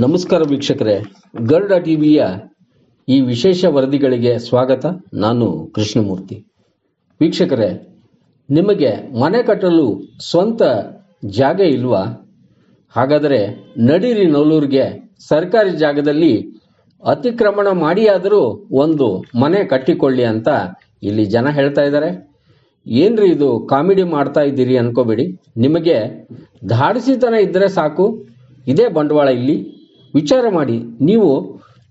ನಮಸ್ಕಾರ ವೀಕ್ಷಕರೇ. ಗರುಡ ಟಿವಿಯ ಈ ವಿಶೇಷ ವರದಿಗಳಿಗೆ ಸ್ವಾಗತ. ನಾನು ಕೃಷ್ಣಮೂರ್ತಿ. ವೀಕ್ಷಕರೇ, ನಿಮಗೆ ಮನೆ ಕಟ್ಟಲು ಸ್ವಂತ ಜಾಗ ಇಲ್ವಾ? ಹಾಗಾದರೆ ನಡಿರಿ ನವಲೂರಿಗೆ ಸರ್ಕಾರಿ ಜಾಗದಲ್ಲಿ ಅತಿಕ್ರಮಣ ಮಾಡಿಯಾದರೂ ಒಂದು ಮನೆ ಕಟ್ಟಿಕೊಳ್ಳಿ ಅಂತ ಇಲ್ಲಿ ಜನ ಹೇಳ್ತಾ ಇದ್ದಾರೆ. ಏನ್ರಿ ಇದು ಕಾಮಿಡಿ ಮಾಡ್ತಾ ಇದ್ದೀರಿ ಅನ್ಕೋಬೇಡಿ. ನಿಮಗೆ ಧಾಡಿಸಿತನ ಇದ್ದರೆ ಸಾಕು. ಇದೇ ಬಂಡವಾಳ ಇಲ್ಲಿ. ವಿಚಾರ ಮಾಡಿ. ನೀವು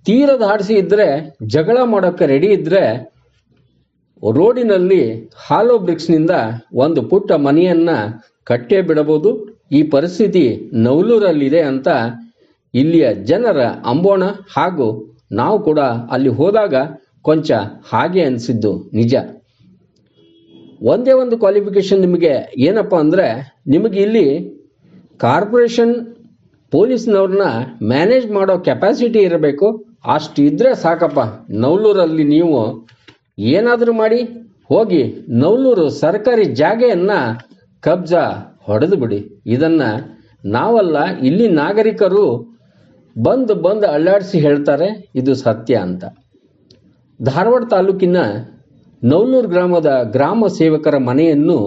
ತೀರ ದಾಡಿಸಿ ಇದ್ದರೆ ಜಗಳ ಮಾಡೋಕೆ ರೆಡಿ ಇದ್ದರೆ ರೋಡಿನಲ್ಲಿ ಹಾಲೋ ಬ್ರಿಕ್ಸ್ನಿಂದ ಒಂದು ಪುಟ್ಟ ಮನೆಯನ್ನು ಕಟ್ಟೇ ಬಿಡಬಹುದು. ಈ ಪರಿಸ್ಥಿತಿ ನವಲೂರಲ್ಲಿದೆ ಅಂತ ಇಲ್ಲಿಯ ಜನರ ಅಂಬೋಣ ಹಾಗೂ ನಾವು ಕೂಡ ಅಲ್ಲಿ ಹೋದಾಗ ಕೊಂಚ ಹಾಗೆ ಅನಿಸಿದ್ದು ನಿಜ. ಒಂದೇ ಒಂದು ಕ್ವಾಲಿಫಿಕೇಶನ್ ನಿಮಗೆ ಏನಪ್ಪ ಅಂದರೆ, ನಿಮಗೆ ಇಲ್ಲಿ ಕಾರ್ಪೊರೇಷನ್ ಪೊಲೀಸ್ನವ್ರನ್ನ ಮ್ಯಾನೇಜ್ ಮಾಡೋ ಕೆಪಾಸಿಟಿ ಇರಬೇಕು. ಅಷ್ಟು ಇದ್ದರೆ ಸಾಕಪ್ಪ. ನವಲೂರಲ್ಲಿ ನೀವು ಏನಾದರೂ ಮಾಡಿ, ಹೋಗಿ ನವಲೂರು ಸರ್ಕಾರಿ ಜಾಗೆಯನ್ನು ಕಬ್ಜಾ ಹೊಡೆದು ಬಿಡಿ. ಇದನ್ನು ನಾವಲ್ಲ, ಇಲ್ಲಿ ನಾಗರಿಕರು ಬಂದು ಬಂದು ಅಳ್ಳಾಡಿಸಿ ಹೇಳ್ತಾರೆ, ಇದು ಸತ್ಯ ಅಂತ. ಧಾರವಾಡ ತಾಲೂಕಿನ ನವಲೂರು ಗ್ರಾಮದ ಗ್ರಾಮ ಸೇವಕರ ಮನೆಯನ್ನು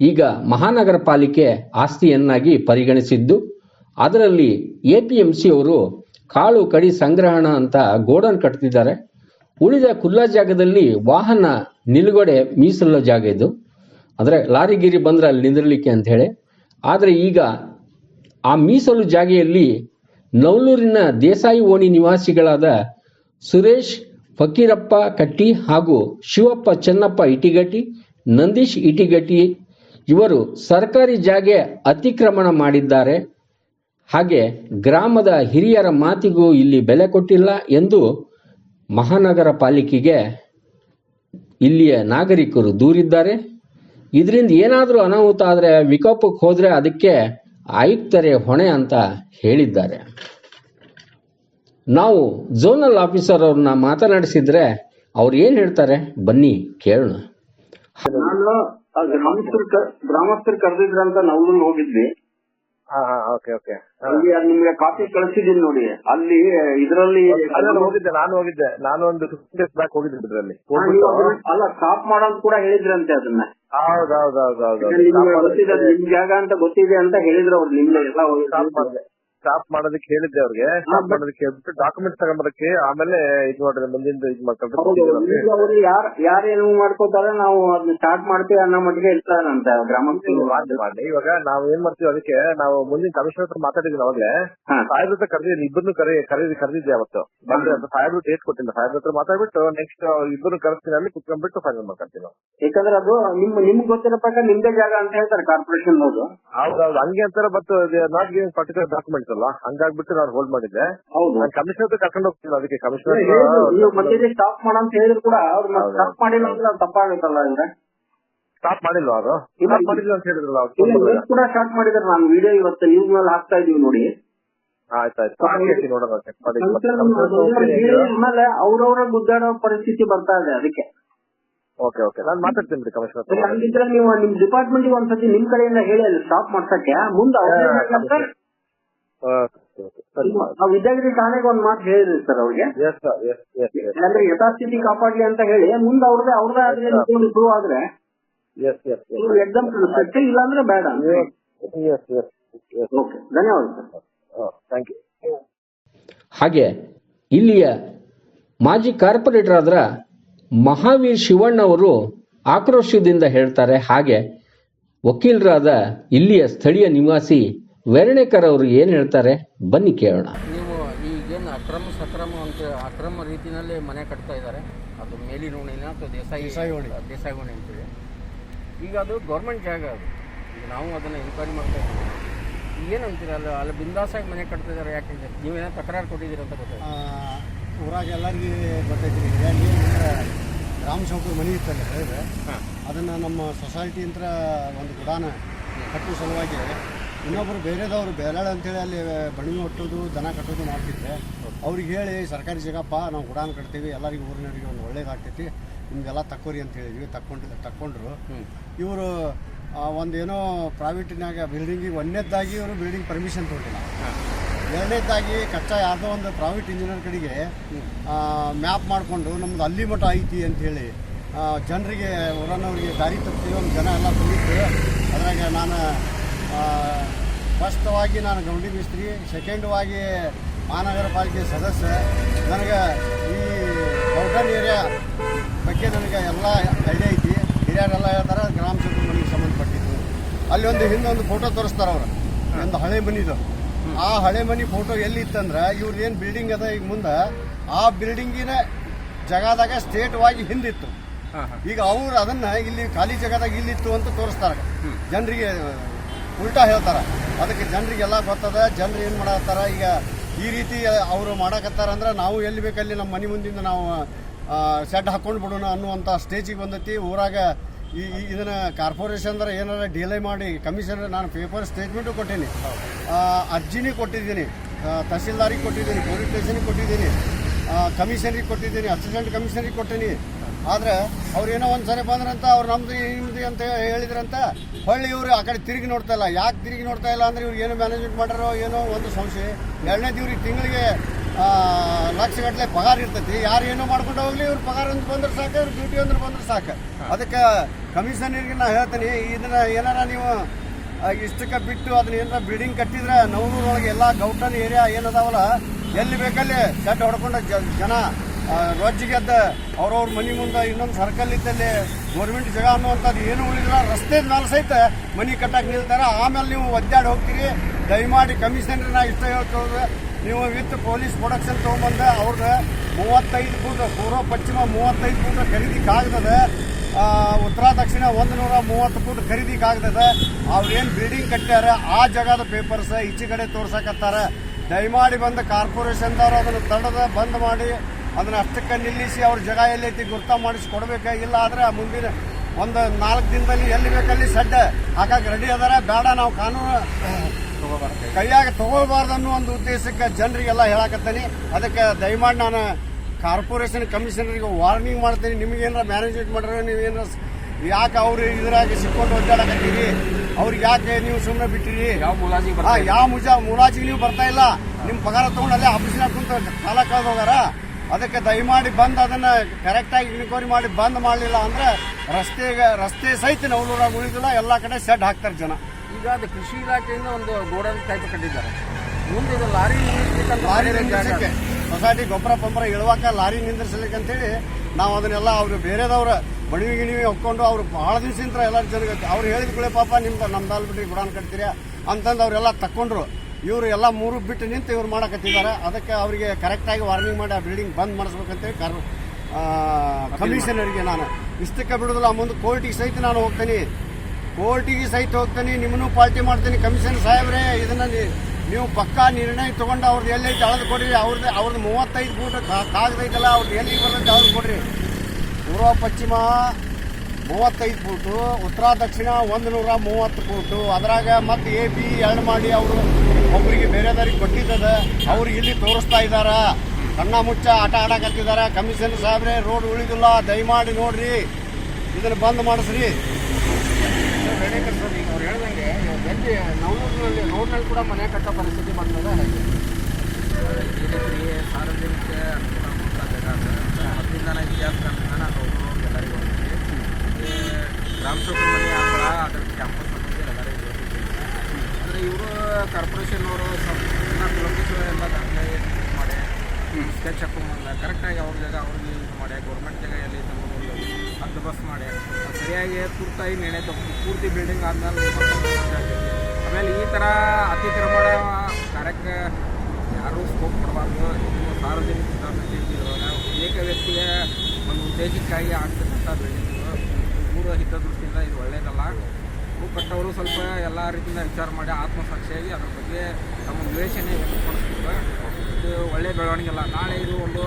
ಈಗ ಮಹಾನಗರ ಪಾಲಿಕೆ ಆಸ್ತಿಯನ್ನಾಗಿ ಪರಿಗಣಿಸಿದ್ದು. ಅದರಲ್ಲಿ ಎ ಪಿ ಎಂ ಸಿ ಅವರು ಕಾಳು ಕಡಿ ಸಂಗ್ರಹಣ ಅಂತ ಗೋಡನ್ ಕಟ್ತಿದ್ದಾರೆ. ಉಳಿದ ಖುಲ್ಲಾ ಜಾಗದಲ್ಲಿ ವಾಹನ ನಿಲುಗಡೆ ಮೀಸಲು ಜಾಗ ಇದು. ಅಂದರೆ ಲಾರಿಗಿರಿ ಬಂದರೆ ಅಲ್ಲಿ ನಿಂದಿರಲಿಕ್ಕೆ ಅಂತ ಹೇಳಿ. ಆದರೆ ಈಗ ಆ ಮೀಸಲು ಜಾಗೆಯಲ್ಲಿ ನವಲೂರಿನ ದೇಸಾಯಿ ಓಣಿ ನಿವಾಸಿಗಳಾದ ಸುರೇಶ್, ಫಕೀರಪ್ಪ ಕಟ್ಟಿ ಹಾಗೂ ಶಿವಪ್ಪ ಚೆನ್ನಪ್ಪ ಇಟಿಗಟ್ಟಿ, ನಂದೀಶ್ ಇಟಿಗಟ್ಟಿ ಇವರು ಸರ್ಕಾರಿ ಜಾಗೆ ಅತಿಕ್ರಮಣ ಮಾಡಿದ್ದಾರೆ. ಹಾಗೆ ಗ್ರಾಮದ ಹಿರಿಯರ ಮಾತಿಗೂ ಇಲ್ಲಿ ಬೆಲೆ ಕೊಟ್ಟಿಲ್ಲ ಎಂದು ಮಹಾನಗರ ಪಾಲಿಕೆಗೆ ಇಲ್ಲಿಯ ನಾಗರಿಕರು ದೂರಿದ್ದಾರೆ. ಇದರಿಂದ ಏನಾದರೂ ಅನಾಹುತ ಆದರೆ ವಿಕೋಪಕ್ಕೆ ಹೋದರೆ ಅದಕ್ಕೆ ಆಯುಕ್ತರೇ ಹೊಣೆ ಅಂತ ಹೇಳಿದ್ದಾರೆ. ನಾವು ಝೋನಲ್ ಆಫೀಸರ್ ಅವ್ರನ್ನ ಮಾತನಾಡಿಸಿದ್ರೆ ಅವ್ರು ಏನು ಹೇಳ್ತಾರೆ? ಬನ್ನಿ ಕೇಳೋಣ. ಗ್ರಾಮಸ್ಥರು ಕರೆದಿದ್ರಂತ ನಾವು ಹೋಗಿದ್ವಿ. ಓಕೆ ಓಕೆ ಅಲ್ಲಿ ನಿಮ್ಗೆ ಕಾಪಿ ಕಳಿಸಿದೀನಿ ನೋಡಿ. ಅಲ್ಲಿ ಇದರಲ್ಲಿ ಹೋಗಿದ್ದೆ ನಾನು ಹೋಗಿದ್ದೆ. ನಾನು ಒಂದು ಫಿಫ್ಟೀನ್ ಡೇಸ್ ಬ್ಯಾಕ್ ಹೋಗಿದ್ದೆ ಇದ್ರಲ್ಲಿ. ಅಲ್ಲ ಸ್ಟಾಪ್ ಮಾಡೋದು ಕೂಡ ಹೇಳಿದ್ರಂತೆ ಅದನ್ನ. ಹೌದೌದೌದೌದು ಹೌದು ಹೌದು ಹೌದು ನಿಮ್ಗೆ ಜಾಗ ಅಂತ ಗೊತ್ತಿದೆ ಅಂತ ಹೇಳಿದ್ರು ಅವ್ರು ನಿಮ್ಗೆ ಎಲ್ಲ ಸ್ಟಾಪ್ ಮಾಡಿದೆ. ಸ್ಟಾಪ್ ಮಾಡೋದಕ್ಕೆ ಹೇಳಿದ್ದೆ ಅವ್ರಿಗೆ. ಸ್ಟಾಪ್ ಮಾಡೋದಕ್ಕೆ ಹೇಳ್ಬಿಟ್ಟು ಡಾಕ್ಯುಮೆಂಟ್ಸ್ ತಗೊಂಬರಕ್ಕೆ ಆಮೇಲೆ ಇದ್ ಮಾಡಿದ್ರೆ ಮುಂದಿನ ಇದು ಮಾಡ್ಕೊಂಡು ಯಾರ್ ಯಾರೇನು ಮಾಡ್ಕೋತಾರೆ ನಾವು ಅದನ್ನ ಸ್ಟಾರ್ಟ್ ಮಾಡ್ತೀವಿ ಅನ್ನೋ ಮಟ್ಟಿಗೆ ಇರ್ತಾರಂತ ಗ್ರಾಮಸ್ಥರು ಇವಾಗ ನಾವು ಏನ್ ಮಾಡ್ತೀವಿ ಅದಕ್ಕೆ ನಾವು ಮುಂದಿನ ಕಮಿಷನರ್ ಹತ್ರ ಮಾತಾಡಿದ್ವಿ ಅವಾಗಲೇ. ಸಾಹೇಬ್ರ ಹತ್ರ ಕರೆದಿದ್ದೀನಿ ಇಬ್ಬರನ್ನು ಕರೆ ಕರೆದಿ ಕರೆದಿದ್ದೆ ಅವತ್ತು? ಬಂದ್ರೆ ಅಂತ ಸಾಹೇಬ್ರು ಡೇಟ್ ಕೊಟ್ಟಿಲ್ಲ. ಸಾಹೇಬ್ರ ಹತ್ರ ಮಾತಾಡ್ಬಿಟ್ಟು ನೆಕ್ಸ್ಟ್ ಇಬ್ಬರು ಕರೆಸ್ತೀನಿ ಅಲ್ಲಿ ಕುತ್ಕೊಂಡ್ಬಿಟ್ಟು ಫೈನಲ್ ಮಾಡ್ಕೊಂತೀವಿ ನಾವು. ಯಾಕಂದ್ರೆ ಅದು ನಿಮ್ ನಿಮ್ಗೆ ಗೊತ್ತಿರೋ ಪ್ರಕಾರ ನಿಮ್ದೇ ಜಾಗ ಅಂತ ಹೇಳ್ತಾರೆ ಕಾರ್ಪೊರೇಷನ್ ಹೌದು ಹೌದೌದು. ಹಂಗೆ ಅಂತಾರೆ but not giving particular documents ಅಲ್ಲ ಹಂಗಾಗ್ಬಿಟ್ಟು ನಾನು ಹೋಲ್ಡ್ ಮಾಡಿದ್ದೆ. ಹೌದು. ನಾನು ಕಮಿಷನರ್ ಕರ್ಕೊಂಡು ಹೋಗ್ತೀನಿ ಅದಕ್ಕೆ ಕಮಿಷನರ್ ಸ್ಟಾಪ್ ಮಾಡ ಅಂತ ಹೇಳಿದ್ರು ಕೂಡ ಅವ್ರು ಸ್ಟಾಪ್ ಮಾಡಿಲ್ಲ ಅಂದ್ರೆ ಅದು ತಪ್ಪಾಗುತ್ತಲ್ಲ ಇವ್ರೆ ಸ್ಟಾಪ್ ಮಾಡಿಲ್ವಾ ಅದು. ಸ್ಟಾಪ್ ಮಾಡಿಲ್ಲ ಅಂತ ಹೇಳಿದ್ರಲ್ಲ ಅವ್ರು. ಕೂಡ ಸ್ಟಾರ್ಟ್ ಮಾಡಿದಾರೆ ನಾನು ವಿಡಿಯೋ ಇವತ್ತು ನ್ಯೂಸ್ ಮೇಲೆ ಹಾಕ್ತಾ ಇದೀವಿ ನೋಡಿ. ಅವ್ರವ್ರ ಗುದ್ದಾಡೋ ಪರಿಸ್ಥಿತಿ ಬರ್ತಾ ಇದೆ ಅದಕ್ಕೆ. ಓಕೆ ಓಕೆ ನಾನು ಮಾತಾಡ್ತೀನಿ ಬಿಡಿ ಕಮಿಷನರ್ ಹಂಗಿದ್ರೆ ನೀವು ನಿಮ್ ಡಿಪಾರ್ಟ್ಮೆಂಟ್ ಒಂದ್ಸತಿ ನಿಮ್ ಕಡೆಯಿಂದ ಹೇಳಿ ಅಲ್ಲಿ ಸ್ಟಾಪ್ ಮಾಡ್ಸಕ್ಕೆ. ಮುಂದೆ ನಾವು ಇದ್ದಾಗ್ರಿ ಠಾಣೆಗೆ ಒಂದ್ ಮಾತು ಹೇಳಿದ್ರಿ ಸರ್ ಅವ್ರಿಗೆ. ಅಂದ್ರೆ ಯಥಾಸ್ಥಿತಿ ಕಾಪಾಡ್ಲಿ ಅಂತ ಹೇಳಿ ಮುಂದೆ ಅವ್ರದೇ ಅವ್ರದೇ ಆದ್ರೆ ಪ್ರೂವ್ ಆದ್ರೆ ಎಸ್ ಎಸ್ ನೀವು ಎಕ್ಸಾಮ್ ಕಳಿಸಕ್ಕೆ ಇಲ್ಲಾಂದ್ರೆ ಬೇಡ ಓಕೆ ಧನ್ಯವಾದ ಸರ್. ಥ್ಯಾಂಕ್ ಯು ಹಾಗೆ ಇಲ್ಲಿಯ ಮಾಜಿ ಕಾರ್ಪೊರೇಟರ್ ಆದ್ರ ಮಹಾವೀರ್ ಶಿವಣ್ಣ ಅವರು ಆಕ್ರೋಶದಿಂದ ಹೇಳ್ತಾರೆ. ಹಾಗೆ ವಕೀಲರಾದ ಇಲ್ಲಿಯ ಸ್ಥಳೀಯ ನಿವಾಸಿ ವೆರಣೇಕರ್ ಅವರು ಏನು ಹೇಳ್ತಾರೆ? ಬನ್ನಿ ಕೇಳೋಣ. ನೀವು ಈಗೇನು ಅಕ್ರಮ ಸಕ್ರಮ ಅಂತ ಅಕ್ರಮ ರೀತಿಯಲ್ಲಿ ಮನೆ ಕಟ್ತಾ ಇದ್ದಾರೆ. ಅದು ಮೇಲಿನ ಓಣಿನ ಅಥವಾ ದೇಸಾಯಿ ದೇಸಾಯಿ ಓಣಿ ಅಂತೇಳಿ ಈಗ ಅದು ಗೌರ್ಮೆಂಟ್ ಜಾಗ ಅದು. ಈಗ ನಾವು ಅದನ್ನು ಎನ್ಕ್ವೈರಿ ಮಾಡ್ತಾ ಇದ್ದೀವಿ. ಏನಂತೀರ ಅಲ್ಲ ಅಲ್ಲಿ ಬಿಂದಾಸಾಗಿ ಮನೆ ಕಟ್ತಾ ಇದ್ದಾರೆ ಯಾಕೆ ನೀವೇನೋ ತಕರಾರು ಕೊಟ್ಟಿದ್ದೀರಿ ಅಂತ ಗೊತ್ತಾಯ್ತು. ಊರಾಗ ಎಲ್ಲರಿಗೆ ಗೊತ್ತೈತಿ ಹೀಗಾಗಿ ಮನೆ ಇತ್ತಲ್ಲ ಹೇಳಿದ್ರೆ ಅದನ್ನು ನಮ್ಮ ಸೊಸೈಟಿ ಅಂತ ಒಂದು ಗುಡಾನ ಕಟ್ಟುವ ಸಲುವಾಗಿ ಇನ್ನೊಬ್ಬರು ಬೇರೆದವರು ಬೇಲಾಳ ಅಂತೇಳಿ ಅಲ್ಲಿ ಬಣಿ ಹೊಟ್ಟೋದು ದನ ಕಟ್ಟೋದು ಮಾಡ್ತಿದ್ರೆ ಅವ್ರಿಗೆ ಹೇಳಿ, ಸರ್ಕಾರಿ ಜಾಗಪ್ಪ ನಾವು ಗುಡಾನ್ ಕಟ್ತೀವಿ, ಎಲ್ಲರಿಗೂ ಊರಿನವರಿಗೆ ಒಂದು ಒಳ್ಳೇದಾಗ್ತೈತಿ ನಿಮಗೆಲ್ಲ ತಕ್ಕೋರಿ ಅಂತ ಹೇಳಿದ್ವಿ ತಕ್ಕೊಂಡು, ತಕ್ಕೊಂಡ್ರು. ಇವರು ಒಂದೇನೋ ಪ್ರೈವೇಟಿನಾಗ ಬಿಲ್ಡಿಂಗಿಗೆ ಒಂದನೇದಾಗಿ ಇವರು ಬಿಲ್ಡಿಂಗ್ ಪರ್ಮಿಷನ್ ತೊಗೊಂಡಿಲ್ಲ ಎರಡನೇದಾಗಿ ಕಚ್ಚಾ ಯಾವುದೋ ಒಂದು ಪ್ರೈವೇಟ್ ಇಂಜಿನಿಯರ್ ಕಡೆಗೆ ಮ್ಯಾಪ್ ಮಾಡಿಕೊಂಡು ನಮ್ದು ಅಲ್ಲಿ ಮಠ ಐತಿ ಅಂಥೇಳಿ ಜನರಿಗೆ, ಊರನ್ನವ್ರಿಗೆ ದಾರಿ ತಪ್ಪಿಸಿ ಒಂದು ಜನ ಎಲ್ಲ ಬಂದಿತ್ತು ಅದ್ರಾಗ ನಾನು ಫಸ್ಟವಾಗಿ ನಾನು ಗೌಂಡಿ ಮಿಸ್ತ್ರಿ ಸೆಕೆಂಡವಾಗಿ ಮಹಾನಗರ ಪಾಲಿಕೆ ಸದಸ್ಯ. ನನಗೆ ಈ ಗೌಟನ್ ಏರಿಯಾ ಬಗ್ಗೆ ನನಗೆ ಎಲ್ಲ ಐಡಿಯಾ ಐತಿ. ಹಿರಿಯರೆಲ್ಲ ಹೇಳ್ತಾರೆ ಗ್ರಾಮ ಮನೆಗೆ ಸಂಬಂಧಪಟ್ಟಿದ್ದು. ಅಲ್ಲಿ ಒಂದು ಹಿಂದೊಂದು ಫೋಟೋ ತೋರಿಸ್ತಾರೆ ಅವರು. ಒಂದು ಹಳೆ ಮನಿದು ಆ ಹಳೆ ಮನಿ ಫೋಟೋ ಎಲ್ಲಿತ್ತಂದ್ರೆ ಇವ್ರದ್ದು ಏನು ಬಿಲ್ಡಿಂಗ್ ಅದ ಈಗ ಮುಂದೆ ಆ ಬಿಲ್ಡಿಂಗಿನ ಜಗದಾಗ ಸ್ಟೇಟ್ವಾಗಿ ಹಿಂದಿತ್ತು. ಈಗ ಅವ್ರು ಅದನ್ನು ಇಲ್ಲಿ ಖಾಲಿ ಜಾಗದಾಗ ಇಲ್ಲಿತ್ತು ಅಂತ ತೋರಿಸ್ತಾರೆ. ಜನರಿಗೆ ಉಲ್ಟಾ ಹೇಳ್ತಾರೆ. ಅದಕ್ಕೆ ಜನರಿಗೆಲ್ಲ ಗೊತ್ತದ, ಜನರು ಏನು ಮಾಡತ್ತಾರ ಈಗ ಈ ರೀತಿ ಅವರು ಮಾಡಕತ್ತಾರಂದ್ರೆ ನಾವು ಎಲ್ಲಿ ಬೇಕಲ್ಲಿ ನಮ್ಮ ಮನೆ ಮುಂದಿಂದ ನಾವು ಶೆಡ್ ಹಾಕೊಂಡು ಬಿಡೋಣ ಅನ್ನುವಂಥ ಸ್ಟೇಜಿಗೆ ಬಂದೈತಿ. ಊರಾಗ ಈ ಕಾರ್ಪೊರೇಷನ್ ಅಂದ್ರೆ ಏನಾರ ಡಿಲೇ ಮಾಡಿ ಕಮಿಷನ್ ನಾನು ಪೇಪರ್ ಸ್ಟೇಟ್ಮೆಂಟು ಕೊಟ್ಟೀನಿ. ಅರ್ಜಿನೂ ಕೊಟ್ಟಿದ್ದೀನಿ. ತಹಸೀಲ್ದಾರಿಗೆ ಕೊಟ್ಟಿದ್ದೀನಿ, ಪೊಲೀಸ್ ಸ್ಟೇಷನಿಗೆ ಕೊಟ್ಟಿದ್ದೀನಿ. ಕಮಿಷನರಿಗೆ ಕೊಟ್ಟಿದ್ದೀನಿ, ಅಸಿಸ್ಟೆಂಟ್ ಕಮಿಷನರಿಗೆ ಕೊಟ್ಟೀನಿ. ಆದ್ರೆ ಅವ್ರು ಏನೋ ಒಂದು ಸರಿ ಬಂದ್ರಂತ ಅವ್ರು ನಮ್ದು ನಿಮ್ದು ಅಂತ ಹೇಳಿದ್ರಂತ ಹೊಳ್ಳಿ ಇವರು ಆ ಕಡೆ ತಿರುಗಿ ನೋಡ್ತಾ ಇಲ್ಲ. ಯಾಕೆ ತಿರುಗಿ ನೋಡ್ತಾ ಇಲ್ಲ ಅಂದ್ರೆ ಇವ್ರು ಏನು ಮ್ಯಾನೇಜ್ಮೆಂಟ್ ಮಾಡ್ಯಾರೋ ಏನೋ ಒಂದು ಸಂಶಯ. ಎರಡನೇ ದಿವ್ರಿಗೆ ತಿಂಗಳಿಗೆ ಲಕ್ಷಗಟ್ಟಲೆ ಪಗಾರ ಇರ್ತೈತಿ. ಯಾರು ಏನೋ ಮಾಡ್ಕೊಂಡು ಹೋಗ್ಲಿ, ಇವ್ರ ಪಗಾರ ಅಂತ ಬಂದ್ರೆ ಸಾಕು, ಇವ್ರ ಡ್ಯೂಟಿ ಅಂದ್ರೆ ಬಂದ್ರೆ ಸಾಕು. ಅದಕ್ಕೆ ಕಮಿಷನರಿಗೆ ನಾ ಹೇಳ್ತೀನಿ, ಇದನ್ನ ಏನಾರ ನೀವು ಇಷ್ಟಕ್ಕೆ ಬಿಟ್ಟು ಅದನ್ನ ಏನಾರ ಬಿಲ್ಡಿಂಗ್ ಕಟ್ಟಿದ್ರೆ ನವರೂರೊಳಗೆ ಎಲ್ಲ ಗೌಟನ್ ಏರಿಯಾ ಏನದಾವಲ್ಲ, ಎಲ್ಲಿ ಬೇಕಲ್ಲಿ ಚಟ್ ಹೊಡ್ಕೊಂಡ ಜನ ಆ, ರೊಜ್ಜಿಗೆ ಎದ್ದ ಅವ್ರವ್ರ ಮನೆ ಮುಂದೆ ಇನ್ನೊಂದು ಸರ್ಕಲ್ ಇದ್ದಲ್ಲಿ ಗೌರ್ಮೆಂಟ್ ಜಾಗ ಅನ್ನುವಂಥದ್ದು ಏನು ಉಳಿದಿಲ್ಲ ರಸ್ತೆ ಮೇಲೆ ಸಹಿತ ಮನೆ ಕಟ್ಟಕ್ಕೆ ನಿಲ್ತಾರೆ. ಆಮೇಲೆ ನೀವು ಒದ್ದಾಡಿ ಹೋಗ್ತೀರಿ. ದಯಮಾಡಿ ನಾ ಇಷ್ಟ ಹೇಳ್ತೇವೆ ನೀವು ವಿತ್ ಪೊಲೀಸ್ ಪ್ರೊಡಕ್ಷನ್ ತೊಗೊಂಬಂದು ಅವ್ರದ್ದು ಮೂವತ್ತೈದು ಫೂಟ್ ಪೂರ್ವ ಪಶ್ಚಿಮ ಮೂವತ್ತೈದು ಫೂಟ್ ಖರೀದಿ ಕಾಗ್ದದ ಆ, ಉತ್ತರ ದಕ್ಷಿಣ ಒಂದು ನೂರ ಮೂವತ್ತು ಫೂಟ್ ಖರೀದಿ ಕಾಗ್ದದ ಅವ್ರೇನು ಬಿಲ್ಡಿಂಗ್ ಕಟ್ಟ್ಯಾರ ಆ ಜಾಗದ ಪೇಪರ್ಸ್ ಈಚೆ ಕಡೆ ತೋರ್ಸಕತ್ತಾರ. ದಯಮಾಡಿ ಬಂದ ಕಾರ್ಪೊರೇಷನ್ದವ್ರು ಅದನ್ನು ತಡೆದು ಬಂದ್ ಮಾಡಿ. ಅದನ್ನ ಅಷ್ಟಕ್ಕೆ ನಿಲ್ಲಿಸಿ ಅವ್ರ ಜಾಗ ಎಲ್ಲೈತಿ ಗುರ್ತ ಮಾಡಿಸಿ ಕೊಡಬೇಕಾಗಿಲ್ಲ ಆದರೆ ಮುಂದಿನ ಒಂದು ನಾಲ್ಕು ದಿನದಲ್ಲಿ ಎಲ್ಲಿ ಬೇಕಲ್ಲಿ ಸಡ್ಡ ಹಾಕಕ್ಕೆ ರೆಡಿ ಅದಾರ. ಬೇಡ ನಾವು ಕಾನೂನು ಕೈಯಾಗ ತಗೋಬಾರ್ದು ಅನ್ನೋ ಒಂದು ಉದ್ದೇಶಕ್ಕೆ ಜನರಿಗೆಲ್ಲ ಹೇಳಕತ್ತೀನಿ. ಅದಕ್ಕೆ ದಯಮಾಡಿ ನಾನು ಕಾರ್ಪೊರೇಷನ್ ಕಮಿಷನರ್ಗೆ ವಾರ್ನಿಂಗ್ ಮಾಡ್ತೀನಿ. ನಿಮಗೇನಾರ ಮ್ಯಾನೇಜ್ಮೆಂಟ್ ಮಾಡ್ರೆ ನೀವೇನಾರ ಯಾಕೆ ಅವ್ರು ಇದ್ರಾಗ ಸಿಕ್ಕೊಂಡು ಒದ್ದಾಡಕತ್ತೀರಿ? ಅವ್ರಿಗೆ ಯಾಕೆ ನೀವು ಸುಮ್ಮನೆ ಬಿಟ್ಟಿರಿ? ಯಾವ ಯಾವ ಮುಜಾ ಮುಲಾಜಿಗೆ ನೀವು ಬರ್ತಾ ಇಲ್ಲ. ನಿಮ್ಮ ಪಗಾರ ತೊಗೊಂಡು ಅಲ್ಲೇ ಆಫೀಸಿನಾಗ ಕುಂತ ಕಾಲ ಕಳೆದು ಹೋಗಾರ. ಅದಕ್ಕೆ ದಯಮಾಡಿ ಬಂದು ಅದನ್ನ ಕರೆಕ್ಟಾಗಿ ಇನ್ಕ್ವೈರಿ ಮಾಡಿ ಬಂದ್ ಮಾಡಲಿಲ್ಲ ಅಂದ್ರೆ ರಸ್ತೆಗೆ ರಸ್ತೆ ಸಹಿತ ನವಲೂರಾಗ ಉಳಿದಿಲ್ಲ ಎಲ್ಲ ಕಡೆ ಸೆಡ್ ಹಾಕ್ತಾರೆ ಜನ. ಈಗ ಅದು ಕೃಷಿ ಇಲಾಖೆಯಿಂದ ಒಂದು ಗೋಡನ್ ಟೈಪ್ ಕಟ್ಟಿದ್ದಾರೆ. ಮುಂದೆ ಇದು ಲಾರಿ ಲಾರಿ ನಿಂದಿಸಲಿಕ್ಕೆ ಸೊಸೈಟಿ ಗೊಬ್ಬರ ಪಂಬರ ಇಳುವಾಕ ಲಾರಿ ನಿಂದ್ರಿಸಲಿಕ್ಕೆ ಅಂತೇಳಿ ನಾವು ಅದನ್ನೆಲ್ಲ ಅವರು ಬೇರೆದವ್ರ ಬಣಿವಿ ಗಿಣಿವಿ ಹೊಕ್ಕೊಂಡು ಅವ್ರು ಬಹಳ ದಿವಸದಿಂದ ಎಲ್ಲ ಜನಕ್ಕೆ ಅವ್ರು ಹೇಳಿದ ಕೂಡಲೇ ಪಾಪ ನಿಮ್ದು ನಮ್ದಾಲ್ ಬಿಟ್ಟು ಗುಡಾನ್ ಕಟ್ತೀರಾ ಅಂತಂದು ಅವರೆಲ್ಲ ತಕ್ಕೊಂಡ್ರು. ಇವರು ಎಲ್ಲ ಮೂರು ಬಿಟ್ಟು ನಿಂತು ಇವ್ರು ಮಾಡಕತ್ತಿದ್ದಾರೆ. ಅದಕ್ಕೆ ಅವರಿಗೆ ಕರೆಕ್ಟಾಗಿ ವಾರ್ನಿಂಗ್ ಮಾಡಿ ಆ ಬಿಲ್ಡಿಂಗ್ ಬಂದ್ ಮಾಡಿಸ್ಬೇಕಂತೇಳಿ ಕರ್ ಕಮಿಷನರ್ಗೆ ನಾನು. ಇಷ್ಟಕ್ಕೆ ಬಿಡೋದಿಲ್ಲ ಮುಂದೆ ಕೋರ್ಟಿಗೆ ಸಹಿತ ನಾನು ಹೋಗ್ತೀನಿ. ಕೋರ್ಟಿಗೆ ಸಹಿತ ಹೋಗ್ತೀನಿ ನಿಮ್ಮನ್ನು ಪಾರ್ಟಿ ಮಾಡ್ತೀನಿ ಕಮಿಷನ್ ಸಾಹೇಬ್ರೆ. ಇದನ್ನ ನೀವು ಪಕ್ಕಾ ನಿರ್ಣಯ ತೊಗೊಂಡು ಅವ್ರದ್ದು ಎಲ್ಲೈತೆ ಅಳದು ಕೊಡ್ರಿ. ಅವ್ರದ್ದು ಅವ್ರದ್ದು ಮೂವತ್ತೈದು ಫೂಟ್ ಕಾಗದೈತಲ್ಲ ಅವ್ರದ್ದು ಎಲ್ಲಿ ಬರ್ತೈತೆ ಅಳದು ಕೊಡ್ರಿ. ಪೂರ್ವ ಪಶ್ಚಿಮ ಮೂವತ್ತೈದು ಫೂಟು ಉತ್ತರ ದಕ್ಷಿಣ ಒಂದು ನೂರ ಮೂವತ್ತು ಫೂಟು. ಅದ್ರಾಗ ಮತ್ತೆ ಎ ಪಿ ಎರಡು ಮಾಡಿ ಅವರು ಒಬ್ಬರಿಗೆ ಬೇರೆದವ್ರಿಗೆ ಕೊಟ್ಟಿದ್ದದ, ಅವ್ರು ಇಲ್ಲಿ ತೋರಿಸ್ತಾ ಇದ್ದಾರ? ಸಣ್ಣ ಮುಚ್ಚ, ಆಟ ಆಡಕತ್ತಿದಾರ ಕಮಿಷನ್ ಸಾಹೇಬ್ರೆ, ರೋಡ್ ಉಳಿದಿಲ್ಲ, ದಯಮಾಡಿ ನೋಡ್ರಿ. ಇದನ್ನ ಬಂದ್ ಮಾಡಿಸ್ರಿ. ಅವ್ರು ಹೇಳ್ದಂಗೆ ಎಲ್ಲಿ ನವಲೂರಿನಲ್ಲಿ ರೋಡ್ನಲ್ಲಿ ಕೂಡ ಮನೆ ಕಟ್ಟೋ ಪರಿಸ್ಥಿತಿ ಬಂದಾಗ ಸಾರ್ವಜನಿಕ ಅನುಕೂಲ ಆಗುವಂಥ ಜಾಗ ಅದು ಮೊದಲಿಂದಾನ ಇತಿಹಾಸ ಕಾರಣದಿಂದ ನಾನು ಎಲ್ಲರಿಗೂ ಗ್ರಾಮ ಚೌಕಿ ಮನೆ ಅನ್ನೋದು ಎಲ್ಲರಿಗೂ ಗೊತ್ತಿದೆ ಅಂದರೆ ಇವರು ಸ್ವಲ್ಪ ಕಿಲೋಮೀಟರ್ ಎಲ್ಲ ದಾಖಲೆ ಮಾಡಿ ಸ್ಕೆಚ್ ಹಾಕೊಂಬಂದ ಕರೆಕ್ಟಾಗಿ ಅವ್ರ ಜಾಗ ಅವ್ರಿಗೆ ಇದು ಮಾಡಿ ಗೌರ್ಮೆಂಟ್ ಜಾಗ ಎಲ್ಲಿ ತಗೊಂಡು ಹತ್ತು ಬಸ್ ಮಾಡಿ. ಸರಿಯಾಗಿ ತುರ್ತಾಗಿ ನಿರ್ಣಯ ತಗೊಂಡು ಪೂರ್ತಿ ಬಿಲ್ಡಿಂಗ್ ಆದ್ಮೇಲೆ ಆಮೇಲೆ ಈ ಥರ ಅತಿಕ್ರಮಣ ಕಾರ್ಯಕ್ಕೆ ಯಾರೂ ಸ್ಕೋಪ್ ಕೊಡಬಾರ್ದು. ಇದು ಸಾರ್ವಜನಿಕ ಇದ್ರೊಳಗೆ ಏಕ ವ್ಯಕ್ತಿಯ ಒಂದು ಉದ್ದೇಶಕ್ಕಾಗಿ ಆಗ್ತಕ್ಕಂಥ ಬಿಲ್ಡಿಂಗ್ ಊರ ಹಿತದೃಷ್ಟಿಯಿಂದ ಇದು ಒಳ್ಳೆಯದಲ್ಲ ಭೂ ಕಟ್ಟವರು ಸ್ವಲ್ಪ ಎಲ್ಲ ರೀತಿಯಿಂದ ವಿಚಾರ ಮಾಡಿ ಆತ್ಮಸಾಕ್ಷಿಯಾಗಿ ಅದ್ರ ಬಗ್ಗೆ ತಮ್ಮ ವಿವೇಚನೆ ವ್ಯಕ್ತಪಡಿಸ್ಬೇಕು. ಇದು ಒಳ್ಳೆಯ ಬೆಳವಣಿಗೆ ಅಲ್ಲ ನಾಳೆ ಇದು ಒಂದು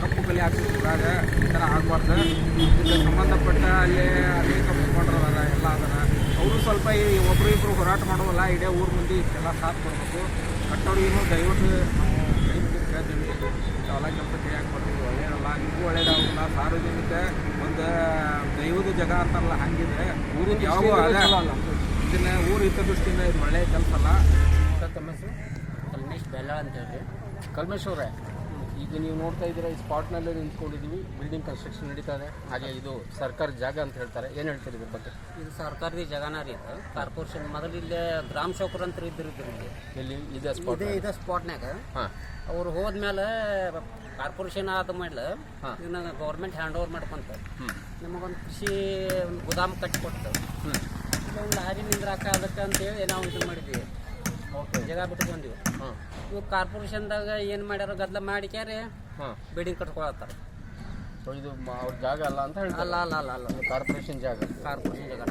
ಕಪ್ಪು ಕಲೆ ಆಗ್ತಿದ್ದಾಗ ಈ ಥರ ಆಗಬಾರ್ದು. ಇದಕ್ಕೆ ಸಂಬಂಧಪಟ್ಟ ಅಲ್ಲಿ ಅನೇಕ ಮುಖಂಡರದಾರ ಎಲ್ಲ ಅದರ ಅವರು ಸ್ವಲ್ಪ ಈ ಒಬ್ಬರು ಇಬ್ಬರು ಹೋರಾಟ ಮಾಡೋದಲ್ಲ ಇಡೀ ಊರು ಮಂದಿ ಎಲ್ಲ ಸಾಥ್ ಕೊಡಬೇಕು. ಕಟ್ಟೋರಿಗೂ ದಯವಿಟ್ಟು ನಾವು ಕೈ ಕೇಳ್ತೀವಿ. ಅವೆಲ್ಲ ಕೆಲಸ ಕೈಯಾಗಿ ಬರ್ತೀವಿ ಒಳ್ಳೆಯದಲ್ಲ ನಿಮಗೂ ಒಳ್ಳೆಯದಾಗಲ್ಲ ಸಾರ್ವಜನಿಕ ಒಂದು ದೈವದ ಜಗ ಅಂತಾರಲ್ಲ ಹಂಗಿದೆ ಊರಿನ ಯಾವ ದೃಷ್ಟಿಯಿಂದ. ಇದನ್ನ ಊರು ಹಿತದೃಷ್ಟಿಯಿಂದ ಇದು ಒಳ್ಳೆಯ ಕೆಲಸ ಅಲ್ಲ ತಮ್ಮ ಹೆಸರು? ಕಲ್ಮೇಶ್ ಬೆಲ್ಲ ಅಂತ ಹೇಳಿ ಕಲ್ಮೇಶ್ ಅವರೇ ಈಗ ನೀವು ನೋಡ್ತಾ ಇದ್ದೀರಾ ಈ ಸ್ಪಾಟ್ನಲ್ಲೇ ನಿಂತ್ಕೊಂಡಿದ್ದೀವಿ. ಬಿಲ್ಡಿಂಗ್ ಕನ್ಸ್ಟ್ರಕ್ಷನ್ ನಡೀತಾ ಇದೆ. ಹಾಗೆ ಇದು ಸರ್ಕಾರಿ ಜಾಗ ಅಂತ ಹೇಳ್ತಾರೆ. ಏನು ಹೇಳ್ತೀರಿ ಇದ್ರ ಬಗ್ಗೆ? ಇದು ಸರ್ಕಾರದ ಜಾಗನ ರೀ ಇದು. ಕಾರ್ಪೊರೇಷನ್ ಮೊದಲು ಇಲ್ಲೇ ಗ್ರಾಮ ಶೋಕರ್ ಅಂತ ಇದ್ದರು ಇದ್ರು ಇಲ್ಲಿ. ಇದು ಸ್ಪಾಟ್ ಇದೇ ಇದೆ ಸ್ಪಾಟ್ನಾಗ ಹಾಂ. ಅವ್ರು ಹೋದ್ಮೇಲೆ ಕಾರ್ಪೊರೇಷನ್ ಆದ ಮೇಲೆ. ಇದನ್ನ ಗೌರ್ಮೆಂಟ್ ಹ್ಯಾಂಡ್ ಓವರ್ ಮಾಡ್ಕೊಂತ ನಿಮಗೊಂದು ಕೃಷಿ ಒಂದು ಗೋದಾಮ್ ಕಟ್ಟಿ ಕೊಡ್ತು ಹ್ಞೂ ಇಲ್ಲ ಒಂದು ಲಾರಿ ನಿಂದ್ರಾಕ ಅದಕ್ಕೆ ಅಂತೇಳಿ ನಾವು ಇದು ಮಾಡಿದ್ವಿ. ಓಕೆ ಜಾಗ ಬಿಟ್ಟು ಬಂದಿವಿ ಇವು ಕಾರ್ಪೊರೇಷನ್ದಾಗ ಏನು ಮಾಡ್ಯಾರ ಗದ್ದಲ ಮಾಡಿಕ್ಯಾರೆ ಬಿಲ್ಡಿಂಗ್ ಕಟ್ಕೊಳತ್ತಾರ. ಸೊ ಇದು ಅವ್ರ ಜಾಗ ಅಲ್ಲ ಅಂತ ಹೇಳ್ತಾರೆ? ಅಲ್ಲ ಅಲ್ಲ ಅಲ್ಲ ಅಲ್ಲ. ಕಾರ್ಪೊರೇಷನ್ ಜಾಗ. ಕಾರ್ಪೊರೇಷನ್ ಜಾಗ